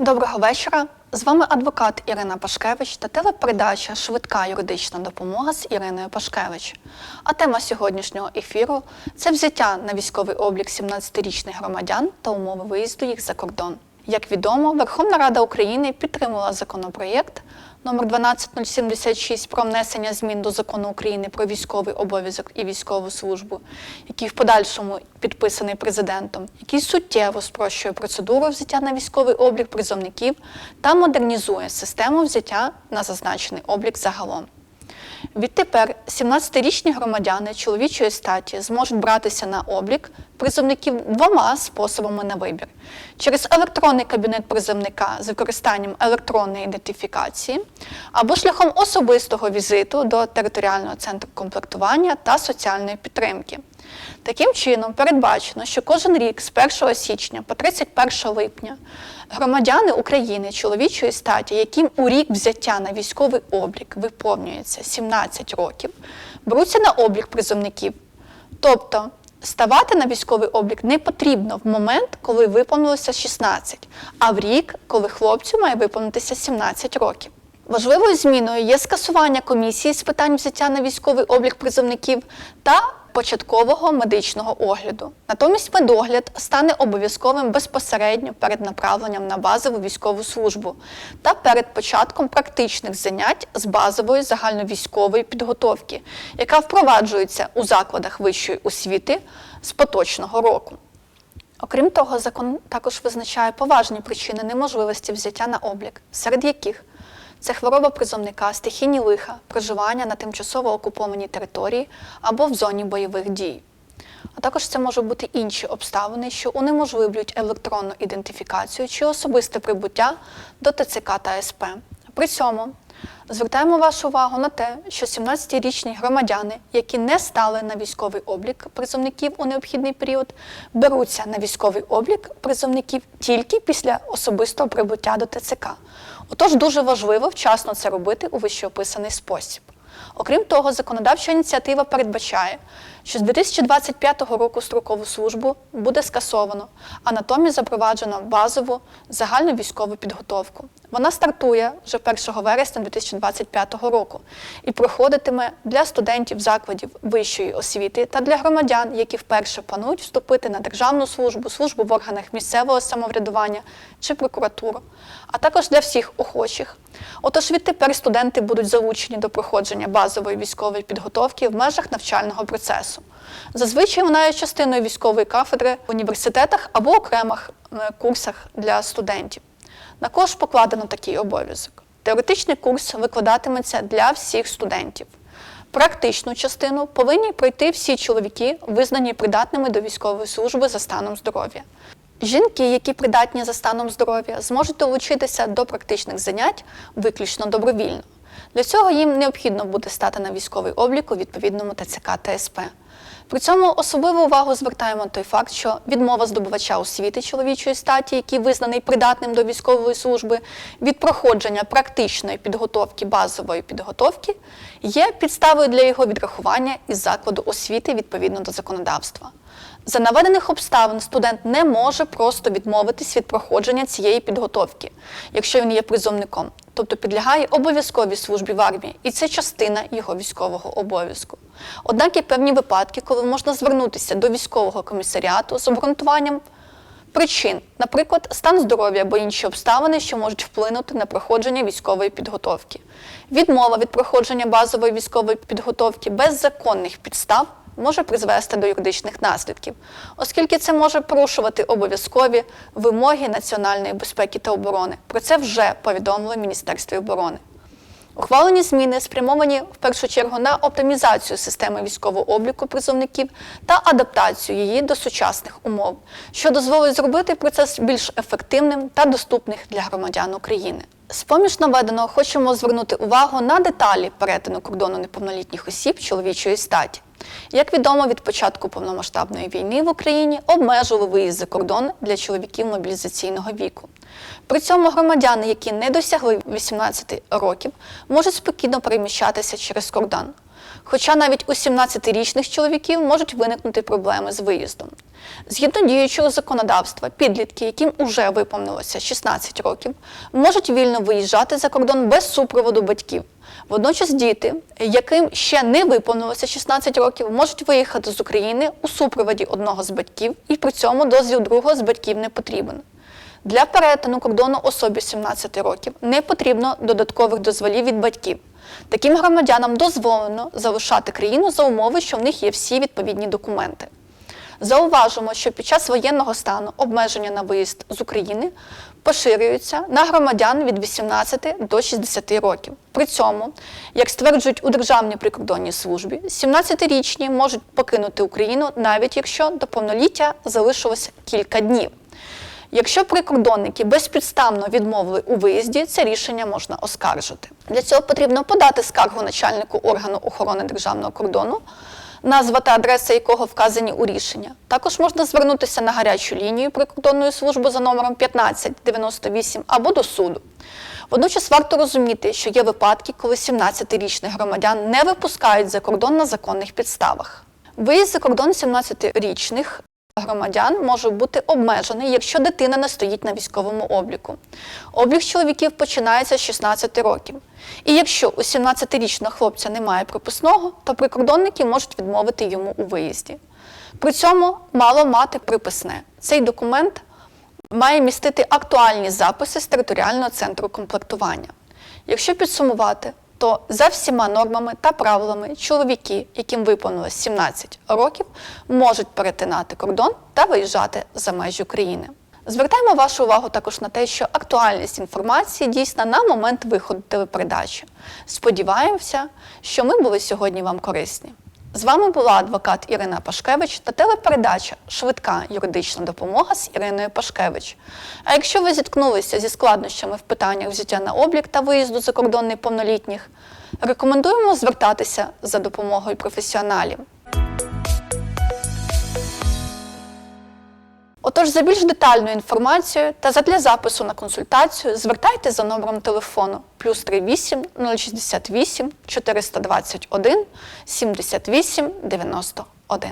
Доброго вечора. З вами адвокат Ірина Пашкевич та телепередача Швидка юридична допомога з Іриною Пашкевич. А тема сьогоднішнього ефіру це взяття на військовий облік 17-річних громадян та умови виїзду їх за кордон. Як відомо, Верховна Рада України підтримала законопроєкт номер 12076 про внесення змін до закону України про військовий обов'язок і військову службу, який в подальшому підписаний президентом, який суттєво спрощує процедуру взяття на військовий облік призовників та модернізує систему взяття на зазначений облік загалом. Відтепер 17-річні громадяни чоловічої статі зможуть братися на облік призовників двома способами на вибір: через електронний кабінет призовника з використанням електронної ідентифікації або шляхом особистого візиту до територіального центру комплектування та соціальної підтримки. Таким чином, передбачено, що кожен рік з 1 січня по 31 липня громадяни України чоловічої статі, яким у рік взяття на військовий облік виповнюється 17 років, беруться на облік призовників. Тобто ставати на військовий облік не потрібно в момент, коли виповнилося 16, а в рік, коли хлопцю має виповнитися 17 років. Важливою зміною є скасування комісії з питань взяття на військовий облік призовників та початкового медичного огляду. Натомість медогляд стане обов'язковим безпосередньо перед направленням на базову військову службу та перед початком практичних занять з базової загальновійськової підготовки, яка впроваджується у закладах вищої освіти з поточного року. Окрім того, закон також визначає поважні причини неможливості взяття на облік, серед яких це хвороба призовника, стихійні лиха, проживання на тимчасово окупованій території або в зоні бойових дій. А також це можуть бути інші обставини, що унеможливлюють електронну ідентифікацію чи особисте прибуття до ТЦК та СП. При цьому звертаємо вашу увагу на те, що 17-річні громадяни, які не стали на військовий облік призовників у необхідний період, беруться на військовий облік призовників тільки після особистого прибуття до ТЦК. Отож, дуже важливо вчасно це робити у вищеописаний спосіб. Окрім того, законодавча ініціатива передбачає, що з 2025 року строкову службу буде скасовано, а натомість запроваджено базову загальну військову підготовку. Вона стартує вже 1 вересня 2025 року і проходитиме для студентів закладів вищої освіти та для громадян, які вперше планують вступити на державну службу, службу в органах місцевого самоврядування чи прокуратуру, а також для всіх охочих. Отож, відтепер студенти будуть залучені до проходження базової військової підготовки в межах навчального процесу. Зазвичай вона є частиною військової кафедри в університетах або окремих е, курсах для студентів. На кого покладено такий обов'язок? Теоретичний курс викладатиметься для всіх студентів. Практичну частину повинні пройти всі чоловіки, визнані придатними до військової служби за станом здоров'я. Жінки, які придатні за станом здоров'я, зможуть долучитися до практичних занять виключно добровільно. Для цього їм необхідно буде стати на військовий облік у відповідному ТЦК та СП. При цьому особливу увагу звертаємо той факт, що відмова здобувача освіти чоловічої статі, який визнаний придатним до військової служби, від проходження практичної підготовки базової підготовки є підставою для його відрахування із закладу освіти відповідно до законодавства. За наведених обставин студент не може просто відмовитись від проходження цієї підготовки, якщо він є призовником, тобто підлягає обов'язковій службі в армії, і це частина його військового обов'язку. Однак є певні випадки, коли можна звернутися до військового комісаріату з обґрунтуванням причин, наприклад, стан здоров'я або інші обставини, що можуть вплинути на проходження військової підготовки. Відмова від проходження базової військової підготовки без законних підстав може призвести до юридичних наслідків, оскільки це може порушувати обов'язкові вимоги національної безпеки та оборони. Про це вже повідомили Міністерстві оборони. Ухвалені зміни спрямовані в першу чергу на оптимізацію системи військового обліку призовників та адаптацію її до сучасних умов, що дозволить зробити процес більш ефективним та доступним для громадян України. З поміж наведеного хочемо звернути увагу на деталі перетину кордону неповнолітніх осіб чоловічої статі. Як відомо, від початку повномасштабної війни в Україні обмежили виїзд за кордон для чоловіків мобілізаційного віку. При цьому громадяни, які не досягли 18 років, можуть спокійно переміщатися через кордон. Хоча навіть у 17-річних чоловіків можуть виникнути проблеми з виїздом. Згідно діючого законодавства, підлітки, яким уже виповнилося 16 років, можуть вільно виїжджати за кордон без супроводу батьків. Водночас діти, яким ще не виповнилося 16 років, можуть виїхати з України у супроводі одного з батьків, і при цьому дозвіл другого з батьків не потрібен. Для перетину кордону особі 17 років не потрібно додаткових дозволів від батьків. Таким громадянам дозволено залишати країну за умови, що в них є всі відповідні документи. Зауважимо, що під час воєнного стану обмеження на виїзд з України поширюються на громадян від 18 до 60 років. При цьому, як стверджують у Державній прикордонній службі, 17-річні можуть покинути Україну навіть якщо до повноліття залишилося кілька днів. Якщо прикордонники безпідставно відмовили у виїзді, це рішення можна оскаржити. Для цього потрібно подати скаргу начальнику органу охорони державного кордону, назва та адреса якого вказані у рішення. Також можна звернутися на гарячу лінію прикордонної служби за номером 1598 або до суду. Водночас варто розуміти, що є випадки, коли 17-річних громадян не випускають за кордон на законних підставах. Виїзд за кордон 17-річних громадян може бути обмежений, якщо дитина не стоїть на військовому обліку. Облік чоловіків починається з 16 років. І якщо у 17-річного хлопця немає приписного, то прикордонники можуть відмовити йому у виїзді. При цьому мало мати приписне. Цей документ має містити актуальні записи з територіального центру комплектування. Якщо підсумувати, то за всіма нормами та правилами чоловіки, яким виповнилось 17 років, можуть перетинати кордон та виїжджати за межі України. Звертаємо вашу увагу також на те, що актуальність інформації дійсна на момент виходу телепередачі. Сподіваємося, що ми були сьогодні вам корисні. З вами була адвокат Ірина Пашкевич та телепередача Швидка юридична допомога з Іриною Пашкевич. А якщо ви зіткнулися зі складнощами в питаннях взяття на облік та виїзду за кордон неповнолітніх, рекомендуємо звертатися за допомогою професіоналів. Отож, за більш детальною інформацією та задля запису на консультацію звертайте за номером телефону плюс 38 068 421 78 91.